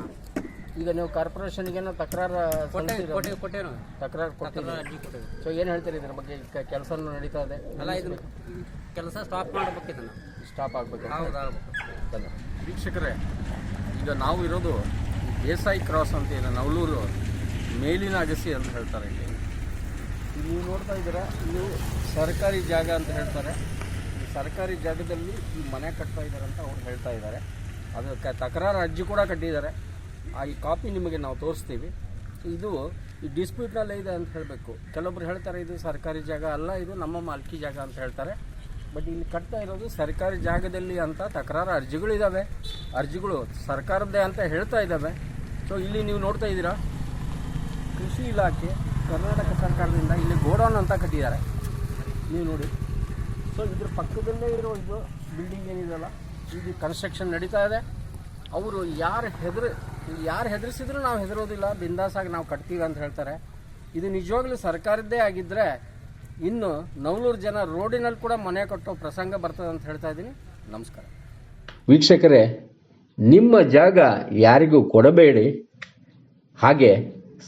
ಈಗ ನೀವು ಕಾರ್ಪೊರೇಷನ್ಗೆ ತಕರಾರು ಕೊಟ್ಟೆ ಸಲ್ಲಿಸಿರೋ- ಕೊಟ್ಟೇನು. ತಕರಾರು ತಕರಾರು ಕೊಟ್ಟಿದ್ದೀರಿ ಸೊ ಏನು ಹೇಳ್ತೀರಿ ಇದ್ರ ಬಗ್ಗೆ? ಕೆಲಸ ನಡೀತಾ ಇದೆ. ಅಲ್ಲ ಇದು ಕೆಲಸ ಸ್ಟಾಪ್ ಮಾಡ್ಬೇಕು ಇದನ್ನು. ಸ್ಟಾಪ್ ಆಗಬೇಕು. ಹೌದು ಆಗ್ಬೇಕು. ಧನ್ಯವಾದ. ವೀಕ್ಷಕರೇ ಈಗ ನಾವು ಇರೋದು ದೇಸಾಯಿ ಕ್ರಾಸ್ ಅಂತ ಇದೆ ನವಲೂರು. ಮೇಲಿನ ಅಗಸಿ ಅಂತ ಹೇಳ್ತಾರೆ ಇಲ್ಲಿ. ನೀವು ನೋಡ್ತಾ ಇದ್ದೀರಾ ಇದು ಸರ್ಕಾರಿ ಜಾಗ ಅಂತ ಹೇಳ್ತಾರೆ. ಈ ಸರ್ಕಾರಿ ಜಾಗದಲ್ಲಿ ಈ ಮನೆ ಕಟ್ತಾ ಇದ್ದಾರೆ ಅಂತ ಅವ್ರು ಹೇಳ್ತಾ ಇದ್ದಾರೆ. ಅದಕ್ಕೆ ತಕರಾರು ಅರ್ಜಿ ಕೂಡ ಕಟ್ಟಿದ್ದಾರೆ. ಆ ಈ ಕಾಪಿ ನಿಮಗೆ ನಾವು ತೋರಿಸ್ತೀವಿ. ಇದು ಈ ಡಿಸ್ಪ್ಯೂಟ್ನಲ್ಲೇ ಇದೆ ಅಂತ ಹೇಳಬೇಕು. ಕೆಲವೊಬ್ರು ಹೇಳ್ತಾರೆ, ಇದು ಸರ್ಕಾರಿ ಜಾಗ ಅಲ್ಲ, ಇದು ನಮ್ಮ ಮಾಲ್ಕಿ ಜಾಗ ಅಂತ ಹೇಳ್ತಾರೆ. ಬಟ್ ಇಲ್ಲಿ ಕಟ್ತಾ ಇರೋದು ಸರ್ಕಾರಿ ಜಾಗದಲ್ಲಿ ಅಂತ ತಕರಾರು ಅರ್ಜಿಗಳಿದ್ದಾವೆ ಅರ್ಜಿಗಳು ಸರ್ಕಾರದ್ದೇ ಅಂತ ಹೇಳ್ತಾ ಇದ್ದಾವೆ ಸೊ ಇಲ್ಲಿ ನೀವು ನೋಡ್ತಾ ಇದ್ದೀರಾ ಕೃಷಿ ಇಲಾಖೆ ಕರ್ನಾಟಕ ಸರ್ಕಾರದಿಂದ ಇಲ್ಲಿ ಗೋಡೌನ್ ಅಂತ ಕಟ್ಟಿದ್ದಾರೆ. ನೀವು ನೋಡಿ. ಸೊ ಇದ್ರ ಪಕ್ಕದಲ್ಲೇ ಇರೋ ಇದು ಬಿಲ್ಡಿಂಗ್ ಏನಿದೆಯಲ್ಲ ಇದು ಕನ್ಸ್ಟ್ರಕ್ಷನ್ ನಡೀತಾ ಇದೆ. ಅವರು ಯಾರು ಹೆದರು, ಯಾರು ಹೆದರಿಸಿದ್ರು ನಾವು ಹೆದರೋದಿಲ್ಲ. ಬಿಂದಾಸಾಗಿ ನಾವು ಕಟ್ತೀವಿ ಅಂತ ಹೇಳ್ತಾರೆ. ಇದು ನಿಜವಾಗ್ಲೂ ಸರ್ಕಾರದ್ದೇ ಆಗಿದ್ದರೆ ಇನ್ನು ನವಲೂರು ಜನ ರೋಡಿನಲ್ಲಿ ಕೂಡ ಮನೆ ಕಟ್ಟೋ ಪ್ರಸಂಗ ಬರ್ತದೆ ಅಂತ ಹೇಳ್ತಾ ಇದ್ದೀನಿ. ನಮಸ್ಕಾರ. ವೀಕ್ಷಕರೇ, ನಿಮ್ಮ ಜಾಗ ಯಾರಿಗೂ ಕೊಡಬೇಡಿ. ಹಾಗೆ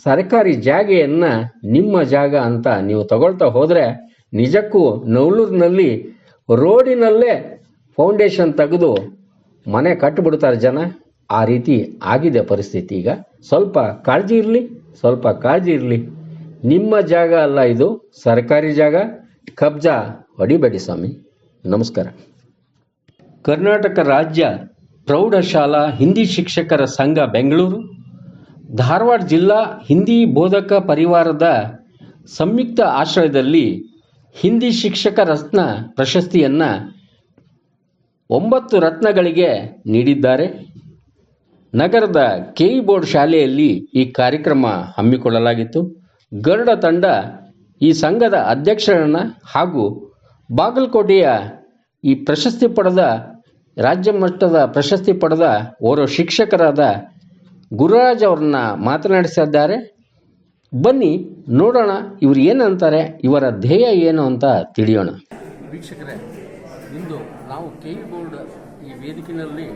ಸರ್ಕಾರಿ ಜಾಗೆಯನ್ನು ನಿಮ್ಮ ಜಾಗ ಅಂತ ನೀವು ತಗೊಳ್ತಾ ಹೋದರೆ ನಿಜಕ್ಕೂ ನವಲೂರಿನಲ್ಲಿ ರೋಡಿನಲ್ಲೇ ಫೌಂಡೇಶನ್ ತೆಗೆದು ಮನೆ ಕಟ್ಟಿಬಿಡ್ತಾರೆ ಜನ. ಆ ರೀತಿ ಆಗಿದೆ ಪರಿಸ್ಥಿತಿ ಈಗ. ಸ್ವಲ್ಪ ಕಾಳಜಿ ಇರಲಿ, ಸ್ವಲ್ಪ ಕಾಳಜಿ ಇರಲಿ. ನಿಮ್ಮ ಜಾಗ ಅಲ್ಲ ಇದು, ಸರ್ಕಾರಿ ಜಾಗ. ಕಬ್ಜಾ ಹೊಡಿಬೇಡಿ ಸ್ವಾಮಿ. ನಮಸ್ಕಾರ. ಕರ್ನಾಟಕ ರಾಜ್ಯ ಪ್ರೌಢಶಾಲಾ ಹಿಂದಿ ಶಿಕ್ಷಕರ ಸಂಘ ಬೆಂಗಳೂರು. ಧಾರವಾಡ ಜಿಲ್ಲಾ ಹಿಂದಿ ಬೋಧಕ ಪರಿವಾರದ ಸಂಯುಕ್ತ ಆಶ್ರಯದಲ್ಲಿ ಹಿಂದಿ ಶಿಕ್ಷಕ ರತ್ನ ಪ್ರಶಸ್ತಿಯನ್ನು ಒಂಬತ್ತು ರತ್ನಗಳಿಗೆ ನೀಡಿದ್ದಾರೆ. ನಗರದ ಕೆ ಬೋರ್ಡ್ ಶಾಲೆಯಲ್ಲಿ ಈ ಕಾರ್ಯಕ್ರಮ ಹಮ್ಮಿಕೊಳ್ಳಲಾಗಿತ್ತು. ಗರುಡ ತಂಡ ಈ ಸಂಘದ ಅಧ್ಯಕ್ಷರನ್ನು ಹಾಗೂ ಬಾಗಲಕೋಟೆಯ ಈ ಪ್ರಶಸ್ತಿ ಪಡೆದ ರಾಜ್ಯ ಮಟ್ಟದ ಪ್ರಶಸ್ತಿ ಪಡೆದ ಓರ್ವ ಶಿಕ್ಷಕರಾದ ಗುರುರಾಜ್ ಅವ್ರನ್ನ ಮಾತನಾಡಿಸಿದ್ದಾರೆ. ಬನ್ನಿ ನೋಡೋಣ ಇವರು ಏನಂತಾರೆ, ಇವರ ಧ್ಯೇಯ ಏನು ಅಂತ ತಿಳಿಯೋಣ. ವೀಕ್ಷಕರೇ, ಇಂದು ನಾವು ಕೆ ಬೋರ್ಡ್ ಈ ವೇದಿಕೆಯಲ್ಲಿ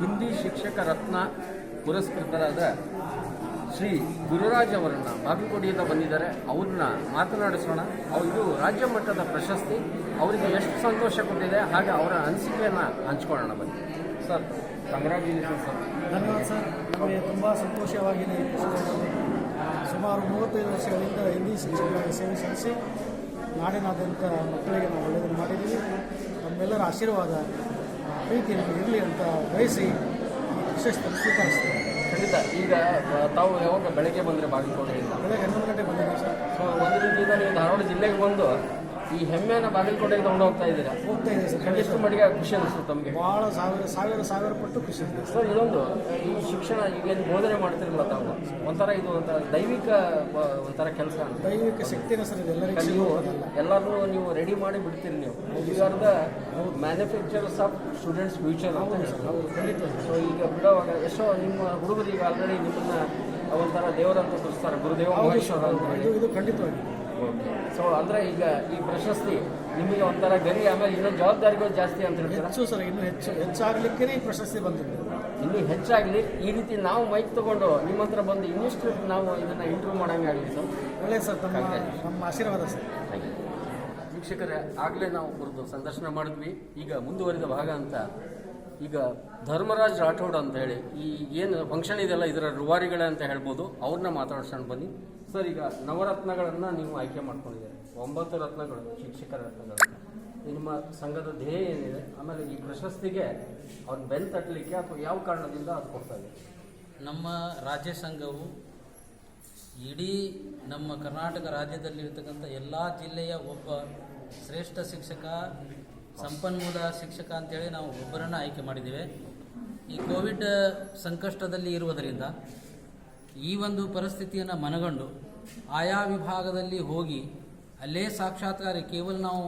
ಹಿಂದಿ ಶಿಕ್ಷಕ ರತ್ನ ಪುರಸ್ಕೃತರಾದ ಶ್ರೀ ಗುರುರಾಜ್ ಅವರನ್ನು ಬಾಗಲಕೋಟೆಯಿಂದ ಬಂದಿದ್ದಾರೆ. ಅವ್ರನ್ನ ಮಾತನಾಡಿಸೋಣ. ಅವರು ರಾಜ್ಯ ಮಟ್ಟದ ಪ್ರಶಸ್ತಿ. ಅವರಿಗೆ ಎಷ್ಟು ಸಂತೋಷ ಕೊಟ್ಟಿದೆ, ಹಾಗೆ ಅವರ ಅನಿಸಿಕೆಯನ್ನು ಹಂಚ್ಕೊಳ್ಳೋಣ ಬನ್ನಿ. ಸರ್ ಧನ್ಯವಾದ ಸರ್. ನಮಗೆ ತುಂಬ ಸಂತೋಷವಾಗಿದೆ ಸುಮಾರು ಮೂವತ್ತೈದು ವರ್ಷಗಳಿಂದ ಹಿಂದಿ ಶಿಕ್ಷಕರಾಗಿ ಸೇವೆ ಸಲ್ಲಿಸಿ ನಾಡಿನಾದ್ಯಂತ ಮಕ್ಕಳಿಗೆ ನಾವು ಒಳ್ಳೆಯದನ್ನು ಮಾಡಿದ್ದೀವಿ. ನಮ್ಮೆಲ್ಲರ ಆಶೀರ್ವಾದ ಪ್ರೀತಿ ನಮಗೆ ಇರಲಿ ಅಂತ ಬಯಸಿ ವಿಶೇಷ ಸ್ವೀಕರಿಸ್ತೇವೆ. ಖಂಡಿತ. ಈಗ ತಾವು ಯಾವಾಗ ಬೆಳಗ್ಗೆ ಬಂದರೆ ಬಾಗಲಕೋಟೆಯಿಂದ? ಬೆಳಗ್ಗೆ ಹನ್ನೊಂದು ಗಂಟೆಗೆ ಬಂದಿದ್ದೀವಿ ಸರ್. ಸೊ ಒಂದು ರೀತಿಯಿಂದ ನೀವು ಧಾರವಾಡ ಜಿಲ್ಲೆಗೆ ಬಂದು ಈ ಹೆಮ್ಮೆಯನ್ನು ಬಾಗಲಕೋಟೆಗೆ ತಗೊಂಡು ಹೋಗ್ತಾ ಇದ್ದೀರಾ? ಹೋಗ್ತಾ ಇದೆ ಸರ್. ಎಷ್ಟು ಮಟ್ಟಿಗೆ ಖುಷಿ ಅನಿಸ್ತು ತಮಗೆ? ಭಾಳ ಸಾವಿರ ಸಾವಿರ ಸಾವಿರ ಪಟ್ಟು ಖುಷಿ ಇದೆ ಸರ್ ಇದೊಂದು ಈ ಶಿಕ್ಷಣ ಈಗೇನು ಬೋಧನೆ ಮಾಡ್ತಿರಲ್ಲ ತಾವು. ಒಂಥರ ಇದು ಒಂಥರ ದೈವಿಕ ಒಂಥರ ಕೆಲಸ ದೈವಿಕ ಶಕ್ತಿನ ಸರ್ ಇದೆಲ್ಲರಿಗೂ ನೀವು ಎಲ್ಲರನ್ನೂ ನೀವು ರೆಡಿ ಮಾಡಿ ಬಿಡ್ತೀರಿ ನೀವು. You are the manufacturers of students future so ಈಗ ಬಿಡೋವಾಗ ಎಷ್ಟೋ ನಿಮ್ಮ ಹುಡುಗರು ಈಗ ಆಲ್ರೆಡಿ ನಿಮ್ಮನ್ನ ಒಂಥರ ದೇವರಂತ ತೋರಿಸ್ತಾರೆ. ಗುರುದೇವ ಮಹೇಶ್ವರ ಅಂತ ಹೇಳಿ. ಇದು ಖಂಡಿತವಾಗಿ. ಸೊ ಅಂದ್ರೆ ಈಗ ಈ ಪ್ರಶಸ್ತಿ ನಿಮಗೆ ಒಂಥರ ಗರಿ ಆಮೇಲೆ ಇನ್ನೊಂದು ಜವಾಬ್ದಾರಿಗಳು ಜಾಸ್ತಿ ಅಂತ ಹೇಳ್ತಾರೆ? ಹೆಚ್ಚು ಸರ್ ಇನ್ನೂ ಹೆಚ್ಚು ಹೆಚ್ಚಾಗಲಿಕ್ಕೇ ಈ ಪ್ರಶಸ್ತಿ ಬಂದಿದೆ. ಇನ್ನೂ ಹೆಚ್ಚಾಗಲಿ. ಈ ರೀತಿ ನಾವು ಮೈಕ್ ತಗೊಂಡು ನಿಮ್ಮ ಹತ್ರ ಬಂದು ಇನ್ನಿಷ್ಟು ನಾವು ಇದನ್ನ ಇಂಟರ್ವ್ಯೂ ಮಾಡಂಗಾಗಲಿ ಸರ್ ಒಳ್ಳೆ ಸರ್ ತಮ್ಮ ನಮ್ಮ ಆಶೀರ್ವಾದ ಸರ್. ವೀಕ್ಷಕರೇ ಆಗಲೇ ನಾವು ಕುರಿತು ಸಂದರ್ಶನ ಮಾಡಿದ್ವಿ. ಈಗ ಮುಂದುವರಿದ ಭಾಗ ಅಂತ. ಈಗ ಧರ್ಮರಾಜ್ ರಾಠೋಡ್ ಅಂತ ಹೇಳಿ ಈ ಏನು ಫಂಕ್ಷನ್ ಇದೆಯಲ್ಲ ಇದರ ರೂವಾರಿಗಳೇ ಅಂತ ಹೇಳ್ಬೋದು. ಅವ್ರನ್ನ ಮಾತಾಡ್ಸ್ಕೊಂಡು ಬನ್ನಿ. ಸರ್, ಈಗ ನವರತ್ನಗಳನ್ನು ನೀವು ಆಯ್ಕೆ ಮಾಡ್ಕೊಂಡಿದ್ದೀರಿ. ಒಂಬತ್ತು ರತ್ನಗಳು, ಶಿಕ್ಷಕರ ರತ್ನಗಳು. ನಿಮ್ಮ ಸಂಘದ ಧ್ಯೇಯ ಏನಿದೆ, ಆಮೇಲೆ ಈ ಪ್ರಶಸ್ತಿಗೆ ಅವ್ರ ಬೆನ್ ತಟ್ಟಲಿಕ್ಕೆ ಅಥವಾ ಯಾವ ಕಾರಣದಿಂದ ಅದು ಕೊಡ್ತಾ ಇದೆ ನಮ್ಮ ರಾಜ್ಯ ಸಂಘವು ಇಡೀ ನಮ್ಮ ಕರ್ನಾಟಕ ರಾಜ್ಯದಲ್ಲಿರ್ತಕ್ಕಂಥ ಎಲ್ಲ ಜಿಲ್ಲೆಯ ಒಬ್ಬ ಶ್ರೇಷ್ಠ ಶಿಕ್ಷಕ, ಸಂಪನ್ಮೂಲ ಶಿಕ್ಷಕ ಅಂತೇಳಿ ನಾವು ಒಬ್ಬರನ್ನ ಆಯ್ಕೆ ಮಾಡಿದ್ದೇವೆ. ಈ ಕೋವಿಡ್ ಸಂಕಷ್ಟದಲ್ಲಿ ಇರುವುದರಿಂದ ಈ ಒಂದು ಪರಿಸ್ಥಿತಿಯನ್ನು ಮನಗಂಡು ಆಯಾ ವಿಭಾಗದಲ್ಲಿ ಹೋಗಿ ಅಲ್ಲೇ ಸಾಕ್ಷಾತ್ಕಾರ, ಕೇವಲ ನಾವು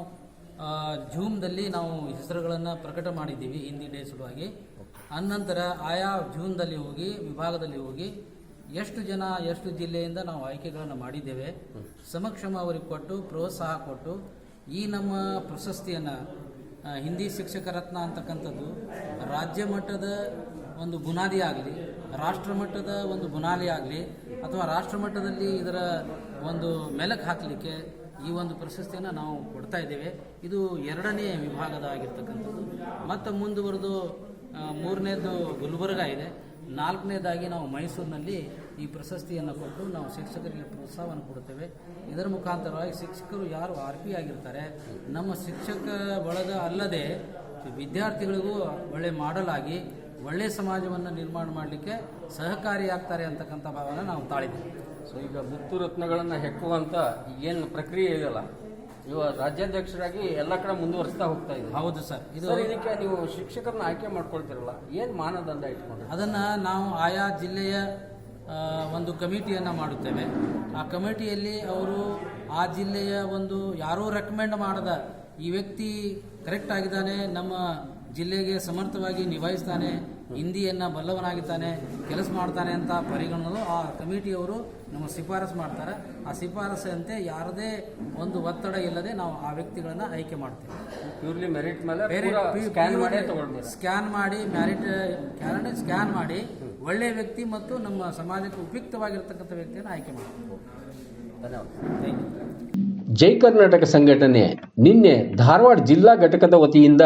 ಜೂಮ್ದಲ್ಲಿ ನಾವು ಹೆಸರುಗಳನ್ನು ಪ್ರಕಟ ಮಾಡಿದ್ದೀವಿ ಹಿಂದಿ ಡೇ ಸಲುವಾಗಿ. ಅನಂತರ ಆಯಾ ಜೂನ್ದಲ್ಲಿ ಹೋಗಿ, ವಿಭಾಗದಲ್ಲಿ ಹೋಗಿ ಎಷ್ಟು ಜನ ಎಷ್ಟು ಜಿಲ್ಲೆಯಿಂದ ನಾವು ಆಯ್ಕೆಗಳನ್ನು ಮಾಡಿದ್ದೇವೆ, ಸಮಕ್ಷಮ ಅವರಿಗೆ ಕೊಟ್ಟು, ಪ್ರೋತ್ಸಾಹ ಕೊಟ್ಟು, ಈ ನಮ್ಮ ಪ್ರಶಸ್ತಿಯನ್ನು ಹಿಂದಿ ಶಿಕ್ಷಕ ರತ್ನ ಅಂತಕ್ಕಂಥದ್ದು ರಾಜ್ಯ ಮಟ್ಟದ ಒಂದು ಬುನಾದಿ ಆಗಲಿ, ರಾಷ್ಟ್ರ ಮಟ್ಟದ ಒಂದು ಬುನಾದಿ ಆಗಲಿ ಅಥವಾ ರಾಷ್ಟ್ರ ಮಟ್ಟದಲ್ಲಿ ಇದರ ಒಂದು ಮೆಲಕ್ ಹಾಕಲಿಕ್ಕೆ ಈ ಒಂದು ಪ್ರಶಸ್ತಿಯನ್ನು ನಾವು ಕೊಡ್ತಾ ಇದ್ದೇವೆ. ಇದು ಎರಡನೇ ವಿಭಾಗದ ಆಗಿರ್ತಕ್ಕಂಥದ್ದು ಮತ್ತು ಮುಂದುವರೆದು ಮೂರನೇದು ಗುಲ್ಬರ್ಗ ಇದೆ. ನಾಲ್ಕನೇದಾಗಿ ನಾವು ಮೈಸೂರಿನಲ್ಲಿ ಈ ಪ್ರಶಸ್ತಿಯನ್ನು ಕೊಟ್ಟು ನಾವು ಶಿಕ್ಷಕರಿಗೆ ಪ್ರೋತ್ಸಾಹವನ್ನು ಕೊಡುತ್ತೇವೆ. ಇದರ ಮುಖಾಂತರವಾಗಿ ಶಿಕ್ಷಕರು ಯಾರು ಆರ್ ಪಿ ಆಗಿರ್ತಾರೆ, ನಮ್ಮ ಶಿಕ್ಷಕ ಬಳಗ ಅಲ್ಲದೆ ವಿದ್ಯಾರ್ಥಿಗಳಿಗೂ ಒಳ್ಳೆ ಮಾಡಲಾಗಿ ಒಳ್ಳೆಯ ಸಮಾಜವನ್ನು ನಿರ್ಮಾಣ ಮಾಡಲಿಕ್ಕೆ ಸಹಕಾರಿಯಾಗ್ತಾರೆ ಅಂತಕ್ಕಂಥ ಭಾವನೆ ನಾವು ತಾಳಿದ್ದೀವಿ. ಸೊ ಈಗ ಮುತ್ತು ರತ್ನಗಳನ್ನು ಹೆಕ್ಕುವಂಥ ಏನು ಪ್ರಕ್ರಿಯೆ ಇದೆಯಲ್ಲ ನೀವು ರಾಜ್ಯಾಧ್ಯಕ್ಷರಾಗಿ ಎಲ್ಲ ಕಡೆ ಮುಂದುವರಿಸ್ತಾ ಹೋಗ್ತಾ ಇದೆ ಹೌದು ಸರ್. ಇದು ಸರ್ ಇದಕ್ಕೆ ನೀವು ಶಿಕ್ಷಕರನ್ನ ಆಯ್ಕೆ ಮಾಡ್ಕೊಳ್ತಿರಲ್ಲ ಏನು ಮಾನದಂಡ ಇಟ್ಕೊಂಡು ಅದನ್ನು ನಾವು ಆಯಾ ಜಿಲ್ಲೆಯ ಒಂದು ಕಮಿಟಿಯನ್ನು ಮಾಡುತ್ತೇವೆ. ಆ ಕಮಿಟಿಯಲ್ಲಿ ಅವರು ಆ ಜಿಲ್ಲೆಯ ಒಂದು ಯಾರೂ ರೆಕಮೆಂಡ್ ಮಾಡದ ಈ ವ್ಯಕ್ತಿ ಕರೆಕ್ಟ್ ಆಗಿದ್ದಾನೆ ನಮ್ಮ ಜಿಲ್ಲೆಗೆ ಸಮರ್ಥವಾಗಿ ನಿಭಾಯಿಸ್ತಾನೆ ಹಿಂದಿಯನ್ನು ಬಲ್ಲವನಾಗಿದ್ದಾನೆ ಕೆಲಸ ಮಾಡ್ತಾನೆ ಅಂತ ಪರಿಗಣನಲು ಆ ಕಮಿಟಿಯವರು ನಮ್ಮ ಶಿಫಾರಸು ಮಾಡ್ತಾರೆ. ಆ ಶಿಫಾರಸಂತೆ ಯಾರದೇ ಒಂದು ಒತ್ತಡ ಇಲ್ಲದೆ ನಾವು ಆ ವ್ಯಕ್ತಿಗಳನ್ನು ಆಯ್ಕೆ ಮಾಡ್ತೇವೆ. ಪ್ಯೂರ್ಲಿ ಮೆರಿಟ್ ಮೇಲೆ ಸ್ಕ್ಯಾನ್ ಮಾಡೇ ತಗೊಳ್ತೀರಾ ಸ್ಕ್ಯಾನ್ ಮಾಡಿ ಮ್ಯಾರಿಟ್ ಕ್ಯಾಲೆಂಡರ್ ಸ್ಕ್ಯಾನ್ ಮಾಡಿ ಒಳ್ಳೆಯ ವ್ಯಕ್ತಿ ಮತ್ತು ನಮ್ಮ ಸಮಾಜಕ್ಕೆ ಉಪಯುಕ್ತವಾಗಿರ್ತಕ್ಕಂಥ ವ್ಯಕ್ತಿಯನ್ನು ಆಯ್ಕೆ ಮಾಡ್ತೀವಿ. ಧನ್ಯವಾದ. ಜೈ ಕರ್ನಾಟಕ ಸಂಘಟನೆ. ನಿನ್ನೆ ಧಾರವಾಡ ಜಿಲ್ಲಾ ಘಟಕದ ವತಿಯಿಂದ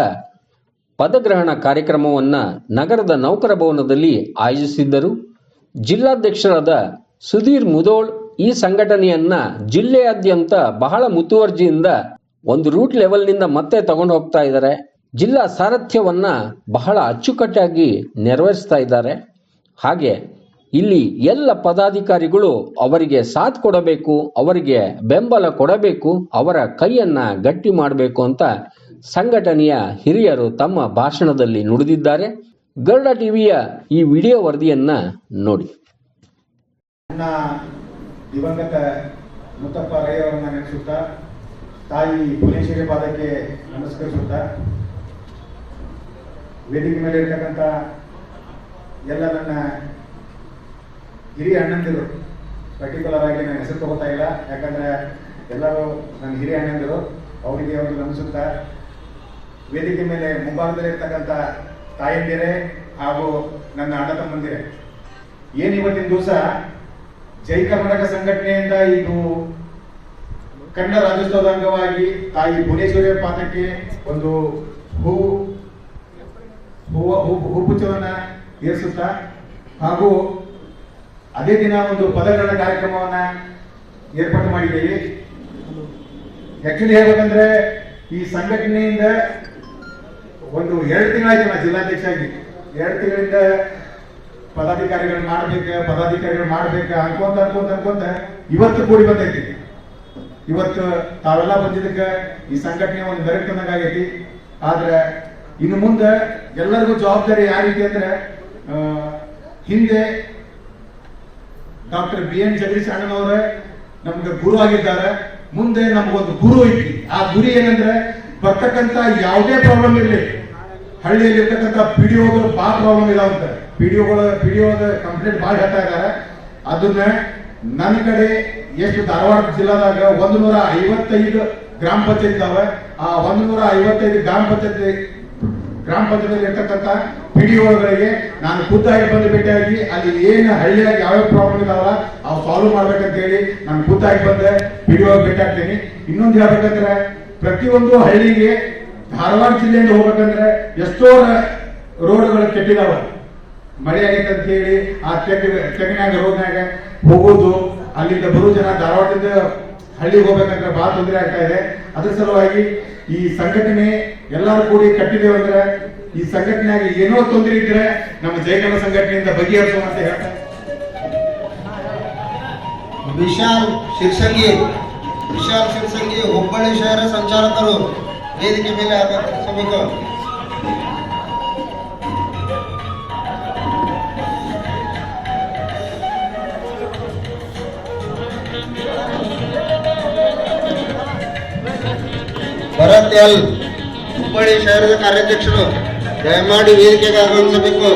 ಪದಗ್ರಹಣ ಕಾರ್ಯಕ್ರಮವನ್ನು ನಗರದ ನೌಕರ ಭವನದಲ್ಲಿ ಆಯೋಜಿಸಿದ್ದರು. ಜಿಲ್ಲಾಧ್ಯಕ್ಷರಾದ ಸುಧೀರ್ ಮುದೋಳ್ ಈ ಸಂಘಟನೆಯನ್ನ ಜಿಲ್ಲೆಯಾದ್ಯಂತ ಬಹಳ ಮುತುವರ್ಜಿಯಿಂದ ಒಂದು ರೂಟ್ ಲೆವೆಲ್ನಿಂದ ಮತ್ತೆ ತಗೊಂಡು ಹೋಗ್ತಾ ಇದ್ದಾರೆ. ಜಿಲ್ಲಾ ಸಾರಥ್ಯವನ್ನ ಬಹಳ ಅಚ್ಚುಕಟ್ಟಾಗಿ ನೆರವೇರಿಸ್ತಾ ಇದ್ದಾರೆ. ಹಾಗೆ ಇಲ್ಲಿ ಎಲ್ಲ ಪದಾಧಿಕಾರಿಗಳು ಅವರಿಗೆ ಸಾಥ್ ಕೊಡಬೇಕು, ಅವರಿಗೆ ಬೆಂಬಲ ಕೊಡಬೇಕು, ಅವರ ಕೈಯನ್ನ ಗಟ್ಟಿ ಮಾಡಬೇಕು ಅಂತ ಸಂಘಟನೆಯ ಹಿರಿಯರು ತಮ್ಮ ಭಾಷಣದಲ್ಲಿ ನುಡಿದಿದ್ದಾರೆ. ಗರುಡ ಟಿವಿಯ ಈ ವಿಡಿಯೋ ವರದಿಯನ್ನ ನೋಡಿ. ನನ್ನ ದಿವಂಗತ ಮುತ್ತಪ್ಪ ರೈ ಅವರನ್ನ ನೆನೆಸುತ್ತಾ, ತಾಯಿ ಭುವನೇಶ್ವರಿ ಪಾದಕ್ಕೆ ನಮಸ್ಕರಿಸುತ್ತಾ, ವೇದಿಕೆ ಮೇಲೆ ಇರ್ತಕ್ಕಂಥ ಎಲ್ಲ ನನ್ನ ಹಿರಿಯ ಅಣ್ಣಂದಿರು ಪರ್ಟಿಕ್ಯುಲರ್ ಆಗಿ ನಾನು ಹೆಸರು ತಗೋತಾ ಇಲ್ಲ. ಯಾಕಂದ್ರೆ ಎಲ್ಲರೂ ನನ್ನ ಹಿರಿಯ ಅಣ್ಣಂದಿರು, ಅವರಿಗೆ ಒಂದು ನಮಿಸುತ್ತಾ ವೇದಿಕೆ ಮೇಲೆ ಮುಂಭಾಗದಲ್ಲಿ ಇರ್ತಕ್ಕಂಥ ತಾಯಂದಿರೇ ಹಾಗೂ ನನ್ನ ಅಣ್ಣ ತಮ್ಮಂದಿರೆ, ಏನು ಇವತ್ತಿನ ದಿವಸ ಜೈ ಕರ್ನಾಟಕ ಸಂಘಟನೆಯಿಂದ ಇದು ಕನ್ನಡ ರಾಜ್ಯೋತ್ಸವದ ಅಂಗವಾಗಿ ತಾಯಿ ಭುವನೇಶ್ವರಿ ಪಾತ್ರಕ್ಕೆ ಒಂದು ಹೂ, ಹೂವ, ಹೂ- ಹೂಗುಚ್ಛವನ್ನ ಏರಿಸುತ್ತಾ ಹಾಗೂ ಅದೇ ದಿನ ಒಂದು ಪದಗ್ರಹಣ ಕಾರ್ಯಕ್ರಮವನ್ನ ಏರ್ಪಾಡು ಮಾಡಿದ್ದೀವಿ. ಆಕ್ಚುಲಿ ಹೇಳ್ಬೇಕಂದ್ರೆ ಈ ಸಂಘಟನೆಯಿಂದ ಒಂದು ಎರಡು ತಿಂಗಳಾಯ್ತು ನಾ ಜಿಲ್ಲಾಧ್ಯಕ್ಷ ಆಗಿ ಎರಡು ತಿಂಗಳಿಂದ ಪದಾಧಿಕಾರಿಗಳು ಮಾಡ್ಬೇಕ ಪದಾಧಿಕಾರಿಗಳು ಮಾಡ್ಬೇಕ ಅನ್ಕೊಂತ ಅನ್ಕೊಂತ ಅನ್ಕೊಂತ ಇವತ್ತು ಕೂಡಿ ಬಂದೈತಿ. ಇವತ್ತು ತಾವೆಲ್ಲ ಬಂದಿದ್ದಕ್ಕೆ ಈ ಸಂಘಟನೆ ಒಂದು ಬೆರಕನಾಗೈತಿ ಆದ್ರೆ ಇನ್ನು ಮುಂದೆ ಎಲ್ಲರಿಗೂ ಜವಾಬ್ದಾರಿ ಯಾವ ರೀತಿ ಅಂದ್ರೆ ಹಿಂದೆ ಡಾಕ್ಟರ್ ಬಿ ಎನ್ ಜಗದೀಶ್ ಅಣ್ಣನವರೇ ನಮ್ಗೆ ಗುರು ಆಗಿದ್ದಾರೆ. ಮುಂದೆ ನಮ್ಗೊಂದು ಗುರು ಐತಿ. ಆ ಗುರಿ ಏನಂದ್ರೆ ಬರ್ತಕ್ಕಂತ ಯಾವುದೇ ಪ್ರಾಬ್ಲಮ್ ಇರಲಿ. ಹಳ್ಳಿಯಲ್ಲಿ ಇರ್ತಕ್ಕಂಥ ಪಿಡಿಒಗಳು ಭಾಳ ಪ್ರಾಬ್ಲಮ್ ಇಲ್ಲ ಅಂತ. ಪಿ ಡಿ ಪಿಡಿಒದ ಕಂಪ್ಲೇಂಟ್ ಭಾಳ ಹೇಳ್ತಾ ಇದ್ದಾರೆ ಅದನ್ನ ನನ್ನ ಕಡೆ ಎಷ್ಟು ಧಾರವಾಡ ಜಿಲ್ಲಾದಾಗ ಒಂದು ನೂರ ಐವತ್ತೈದು ಗ್ರಾಮ ಪಂಚಾಯತ್ ಇದಾವೆ. ಆ ಒಂದು ನೂರ ಐವತ್ತೈದು ಗ್ರಾಮ ಪಂಚಾಯತ್ ಗ್ರಾಮ ಪಂಚಾಯತ್ ಇರ್ತಕ್ಕಂಥ ಪಿಡಿಒಗಳಿಗೆ ನಾನು ಖುದ್ದಾಗಿ ಬಂದು ಭೇಟಿಯಾಗಿ ಅಲ್ಲಿ ಏನು ಹಳ್ಳಿಯಾಗಿ ಯಾವ್ಯಾವ ಪ್ರಾಬ್ಲಮ್ ಇದಾವಲ್ಲ ಅವು ಸಾಲ್ವ್ ಮಾಡ್ಬೇಕಂತ ಹೇಳಿ ನಾನು ಖುದ್ದಾಗಿ ಬಂದೆ ಪಿಡಿಒ ಭೇಟಿ ಆಗ್ತೀನಿ. ಇನ್ನೊಂದು ಹೇಳ್ಬೇಕಂದ್ರೆ ಪ್ರತಿಯೊಂದು ಹಳ್ಳಿಗೆ ಧಾರವಾಡ ಜಿಲ್ಲೆಯಿಂದ ಹೋಗ್ಬೇಕಂದ್ರೆ ಎಷ್ಟೋ ರೋಡ್ಗಳು ಕೆಟ್ಟಿದಾವ. ಮಳೆ ಆಗೈತೆ ಅಂತ ಹೇಳಿ ಆ ಕೆಟ್ಟ ರೋಡ್ನಾಗ ಹೋಗೋದು, ಅಲ್ಲಿಂದ ಬರೋ ಜನ ಧಾರವಾಡದಿಂದ ಹಳ್ಳಿಗೆ ಹೋಗ್ಬೇಕಂದ್ರೆ ಬಹಳ ತೊಂದರೆ ಆಗ್ತಾ ಇದೆ. ಅದ್ರ ಸಲುವಾಗಿ ಈ ಸಂಘಟನೆ ಎಲ್ಲರೂ ಕೂಡಿ ಕಟ್ಟಿದೇವೆ ಅಂದ್ರೆ ಈ ಸಂಘಟನೆಯಾಗಿ ಏನೋ ತೊಂದರೆ ಇದ್ರೆ ನಮ್ಮ ಜಯಕಲ ಸಂಘಟನೆಯಿಂದ ಬಗೆಹರಿಸೋಣ ಅಂತ ಹೇಳ್ತಾರೆ ವಿಶಾಲ್ ಶಿರ್ಸಂಗಿ. ವಿಶಾಲ್ ಶಿವಸಂಗಿ, ಹುಬ್ಬಳ್ಳಿ ಶಹರ ಸಂಚಾಲಕರು ವೇದಿಕೆ ಮೇಲೆ ಆಗಮಿಸಬೇಕು ಭರತ್ ಎಲ್, ಹುಬ್ಬಳ್ಳಿ ಶಹರದ ಕಾರ್ಯಾಧ್ಯಕ್ಷರು, ದಯಮಾಡಿ ವೇದಿಕೆಗೆ ಆಗಮಿಸಬೇಕು.